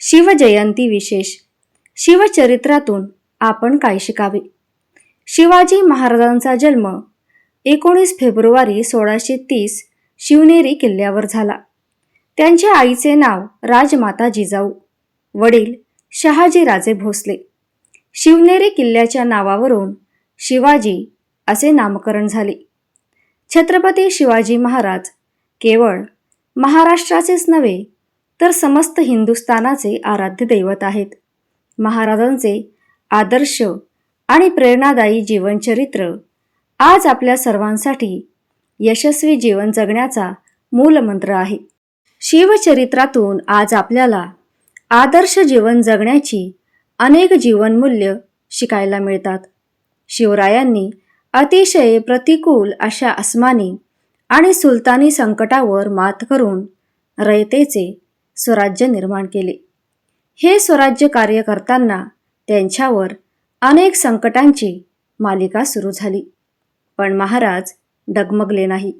शिवजयंती विशेष. शिवचरित्रातून आपण काय शिकावे. शिवाजी महाराजांचा जन्म एकोणीस फेब्रुवारी सोळाशे तीस शिवनेरी किल्ल्यावर झाला. त्यांच्या आईचे नाव राजमाता जिजाऊ वडील शहाजीराजे भोसले. शिवनेरी किल्ल्याच्या नावावरून शिवाजी असे नामकरण झाले. छत्रपती शिवाजी महाराज केवळ महाराष्ट्राचेच नव्हे तर समस्त हिंदुस्थानाचे आराध्य दैवत आहेत. महाराजांचे आदर्श आणि प्रेरणादायी जीवनचरित्र आज आपल्या सर्वांसाठी यशस्वी जीवन जगण्याचा मूलमंत्र आहे. शिवचरित्रातून आज आपल्याला आदर्श जीवन जगण्याची अनेक जीवनमूल्य शिकायला मिळतात. शिवरायांनी अतिशय प्रतिकूल अशा अस्मानी आणि सुलतानी संकटावर मात करून रयतेचे स्वराज्य निर्माण केले. हे स्वराज्य कार्य करताना त्यांच्यावर अनेक संकटांची मालिका सुरू झाली. पण महाराज डगमगले नाही.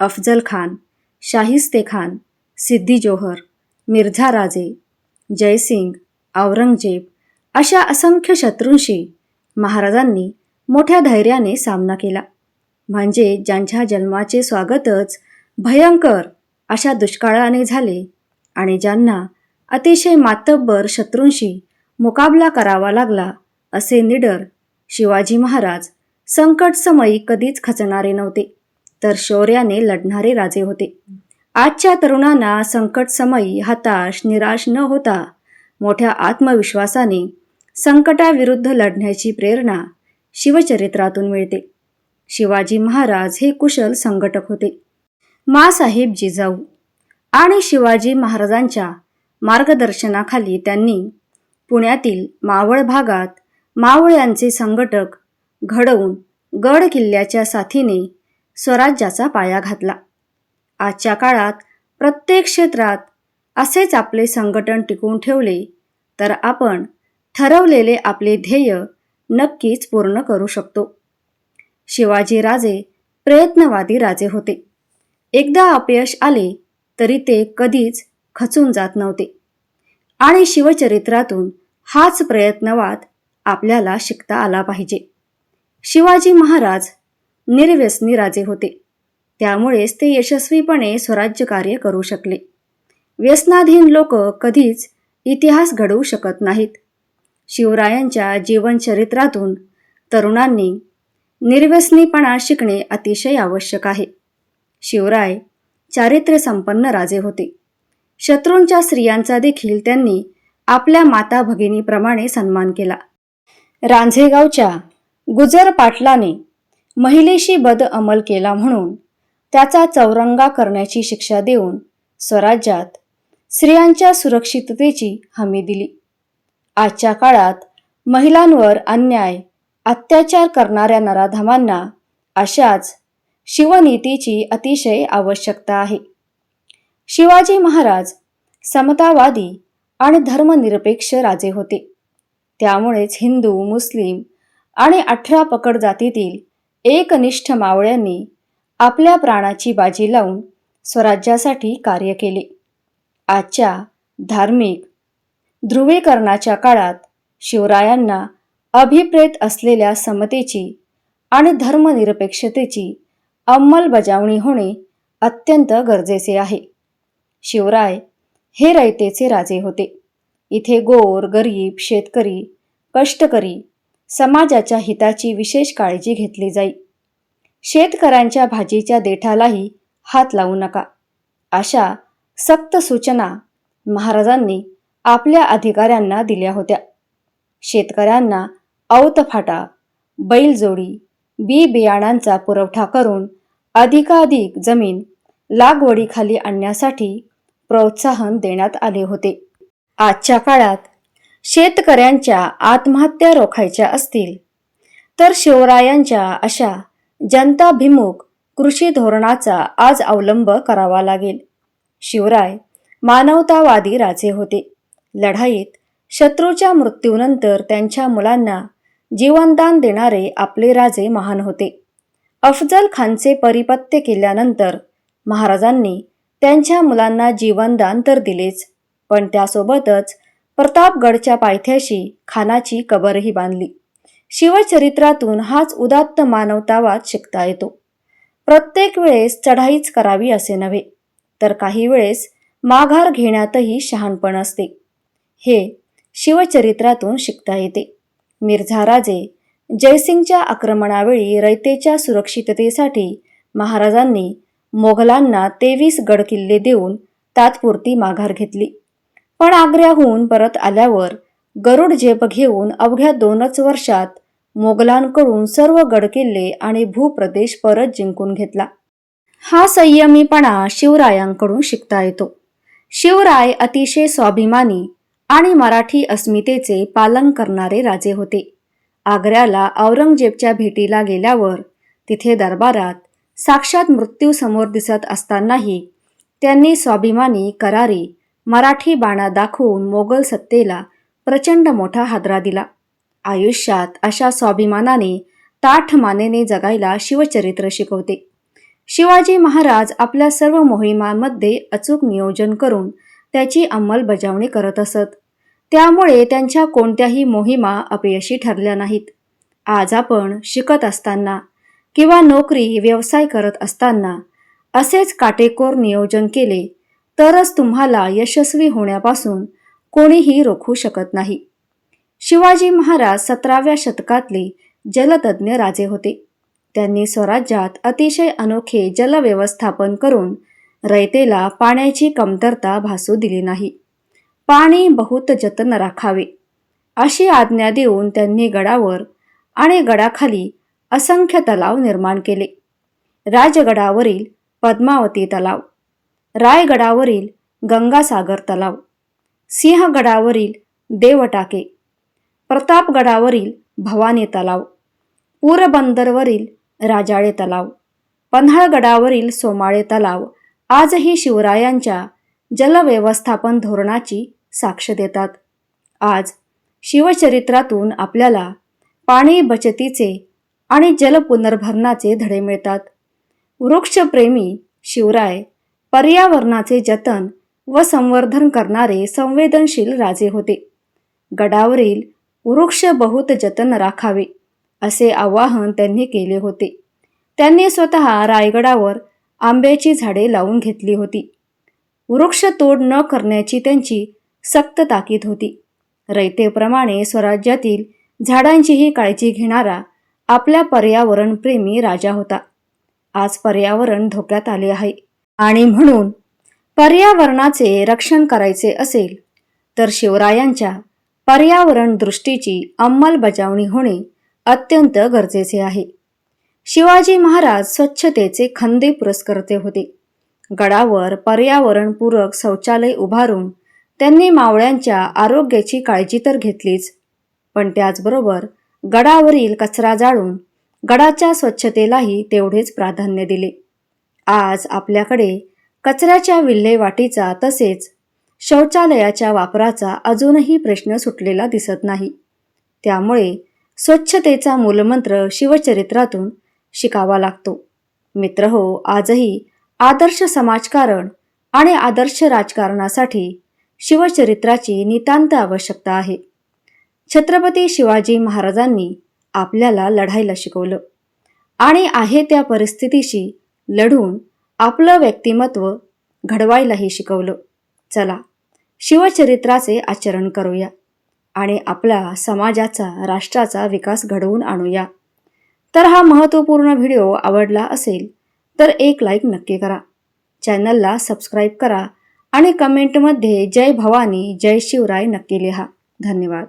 अफजल खान शाहिस्ते खान सिद्धी जोहर मिर्झा राजे जयसिंग औरंगजेब अशा असंख्य शत्रूंशी महाराजांनी मोठ्या धैर्याने सामना केला. म्हणजे ज्यांच्या जन्माचे स्वागतच भयंकर अशा दुष्काळाने झाले आणि ज्यांना अतिशय मातब्बर शत्रूंशी मुकाबला करावा लागला असे निडर शिवाजी महाराज संकटसमयी कधीच खचणारे नव्हते तर शौर्याने लढणारे राजे होते. आजच्या तरुणांना संकटसमयी हताश निराश न होता मोठ्या आत्मविश्वासाने संकटाविरुद्ध लढण्याची प्रेरणा शिवचरित्रातून मिळते. शिवाजी महाराज हे कुशल संघटक होते. मासाहेब जिजाऊ आणि शिवाजी महाराजांच्या मार्गदर्शनाखाली त्यांनी पुण्यातील मावळ भागात मावळ्यांचे संघटक घडवून गड किल्ल्याच्या साथीने स्वराज्याचा पाया घातला. आजच्या काळात प्रत्येक क्षेत्रात असेच आपले संघटन टिकवून ठेवले तर आपण ठरवलेले आपले ध्येय नक्कीच पूर्ण करू शकतो. शिवाजी राजे प्रयत्नवादी राजे होते. एकदा अपयश आले तरी ते कधीच खचून जात नव्हते. आणि शिवचरित्रातून हाच प्रयत्नवाद आपल्याला शिकता आला पाहिजे. शिवाजी महाराज निर्व्यसनी राजे होते. त्यामुळेच ते यशस्वीपणे स्वराज्य कार्य करू शकले. व्यसनाधीन लोक कधीच इतिहास घडवू शकत नाहीत. शिवरायांच्या जीवनचरित्रातून तरुणांनी निर्व्यसनीपणा शिकणे अतिशय आवश्यक आहे. शिवराय चारित्र्य संपन्न राजे होते. शत्रूंच्या स्त्रियांचा देखील त्यांनी आपल्या माता भगिनीप्रमाणे सन्मान केला. रांझेगावच्या गुजर पाटलाने महिलेशी बद अमल केला म्हणून त्याचा चौरंगा करण्याची शिक्षा देऊन स्वराज्यात स्त्रियांच्या सुरक्षिततेची हमी दिली. आजच्या काळात महिलांवर अन्याय अत्याचार करणाऱ्या नराधमांना अशाच शिवनीतीची अतिशय आवश्यकता आहे. शिवाजी महाराज समतावादी आणि धर्मनिरपेक्ष राजे होते. त्यामुळेच हिंदू मुस्लिम आणि अठरा पकड जातीतील एकनिष्ठ मावळ्यांनी आपल्या प्राणाची बाजी लावून स्वराज्यासाठी कार्य केले. आजच्या धार्मिक ध्रुवीकरणाच्या काळात शिवरायांना अभिप्रेत असलेल्या समतेची आणि धर्मनिरपेक्षतेची अंमलबजावणी होणे अत्यंत गरजेचे आहे. शिवराय हे रयतेचे राजे होते. इथे गोर गरीब शेतकरी कष्टकरी समाजाच्या हिताची विशेष काळजी घेतली जाई. शेतकऱ्यांच्या भाजीच्या देठालाही हात लावू नका. अशा सक्त सूचना महाराजांनी आपल्या अधिकाऱ्यांना दिल्या होत्या. शेतकऱ्यांना औतफाटा बैलजोडी बी बियाणांचा पुरवठा करून अधिकाधिक जमीन लागवडीखाली आणण्यासाठी प्रोत्साहन देण्यात आले होते. आजच्या काळात शेतकऱ्यांच्या आत्महत्या रोखायच्या असतील तर शिवरायांच्या अशा जनताभिमुख कृषी धोरणाचा आज अवलंब करावा लागेल. शिवराय मानवतावादी राजे होते. लढाईत शत्रूच्या मृत्यूनंतर त्यांच्या मुलांना जीवनदान देणारे आपले राजे महान होते. अफजल खानचे परिपत्य केल्यानंतर महाराजांनी त्यांच्या मुलांना जीवनदान तर दिलेच पण त्यासोबतच प्रतापगडच्या पायथ्याशी खानाची कबरही बांधली. शिवचरित्रातून हाच उदात्त मानवतावाद शिकता येतो. प्रत्येक वेळेस चढाईच करावी असे नव्हे तर काही वेळेस माघार घेण्यातही शहाणपण असते. हे शिवचरित्रातून शिकता येते. मिर्झा राजे जयसिंगच्या आक्रमणावेळी रयतेच्या सुरक्षिततेसाठी महाराजांनी मोगलांना तेवीस गडकिल्ले देऊन तात्पुरती माघार घेतली. पण आग्र्याहून परत आल्यावर गरुड झेप घेऊन अवघ्या दोनच वर्षात मोगलांकडून सर्व गडकिल्ले आणि भूप्रदेश परत जिंकून घेतला. हा संयमीपणा शिवरायांकडून शिकता येतो. शिवराय अतिशय स्वाभिमानी आणि मराठी अस्मितेचे पालन करणारे राजे होते. आग्र्याला औरंगजेबच्या भेटीला गेल्यावर तिथे दरबारात साक्षात मृत्यू समोर दिसत असतानाही त्यांनी स्वाभिमानी करारी मराठी बाणा दाखवून मोगल सत्तेला प्रचंड मोठा हादरा दिला. आयुष्यात अशा स्वाभिमानाने ताठ मानेने जगायला शिवचरित्र शिकवते. शिवाजी महाराज आपल्या सर्व मोहिमांमध्ये अचूक नियोजन करून त्याची अंमलबजावणी करत असत. त्यामुळे त्यांच्या कोणत्याही मोहिमा अपयशी ठरल्या नाहीत. आज आपण शिकत असताना किंवा नोकरी व्यवसाय करत असताना असेच काटेकोर नियोजन केले तरच तुम्हाला यशस्वी होण्यापासून कोणीही रोखू शकत नाही. शिवाजी महाराज सतराव्या शतकातले जलतज्ञ राजे होते. त्यांनी स्वराज्यात अतिशय अनोखे जलव्यवस्थापन करून रयतेला पाण्याची कमतरता भासू दिली नाही. पाणी बहुत जतन राखावे. अशी आज्ञा देऊन त्यांनी गडावर आणि गडाखाली असंख्य तलाव निर्माण केले. राजगडावरील पद्मावती तलाव रायगडावरील गंगासागर तलाव सिंहगडावरील देवटाके प्रतापगडावरील भवानी तलाव पूरबंदरवरील राजाळे तलाव पन्हाळगडावरील सोमाळे तलाव आजही शिवरायांच्या जलव्यवस्थापन धोरणाची साक्ष देतात. आज शिवचरित्रातून आपल्याला पाणी बचतीचे आणि जलपुनर्भरणाचे धडे मिळतात. वृक्षप्रेमी शिवराय पर्यावरणाचे जतन व संवर्धन करणारे संवेदनशील राजे होते. गडावरील वृक्ष बहुत जतन राखावे असे आवाहन त्यांनी केले होते. त्यांनी स्वतः रायगडावर आंब्याची झाडे लावून घेतली होती. वृक्ष तोड न करण्याची त्यांची सक्त ताकीद होती. रयतेप्रमाणे स्वराज्यातील झाडांचीही काळजी घेणारा आपल्या पर्यावरणप्रेमी राजा होता. आज पर्यावरण धोक्यात आले आहे. आणि म्हणून पर्यावरणाचे रक्षण करायचे असेल तर शिवरायांच्या पर्यावरण दृष्टीची अंमलबजावणी होणे अत्यंत गरजेचे आहे. शिवाजी महाराज स्वच्छतेचे खंदे पुरस्कर्ते होते. गडावर पर्यावरणपूरक शौचालय उभारून त्यांनी मावळ्यांच्या आरोग्याची काळजी तर घेतलीच पण त्याचबरोबर गडावरील कचरा जाळून गडाच्या स्वच्छतेलाही तेवढेच प्राधान्य दिले. आज आपल्याकडे कचऱ्याच्या विल्हेवाटीचा तसेच शौचालयाच्या वापराचा अजूनही प्रश्न सुटलेला दिसत नाही. त्यामुळे स्वच्छतेचा मूलमंत्र शिवचरित्रातून शिकावा लागतो. मित्र हो आजही आदर्श समाजकारण आणि आदर्श राजकारणासाठी शिवचरित्राची नितांत आवश्यकता आहे. छत्रपती शिवाजी महाराजांनी आपल्याला लढायला शिकवलं. आणि आहे त्या परिस्थितीशी लढून आपलं व्यक्तिमत्व घडवायलाही शिकवलं. चला शिवचरित्राचे आचरण करूया आणि आपल्या समाजाचा राष्ट्राचा विकास घडवून आणूया. तर हा महत्त्वपूर्ण व्हिडिओ आवडला असेल तर एक लाईक नक्की करा. चॅनलला सबस्क्राईब करा आणि कमेंटमध्ये जय भवानी जय शिवराय नक्की लिहा. धन्यवाद.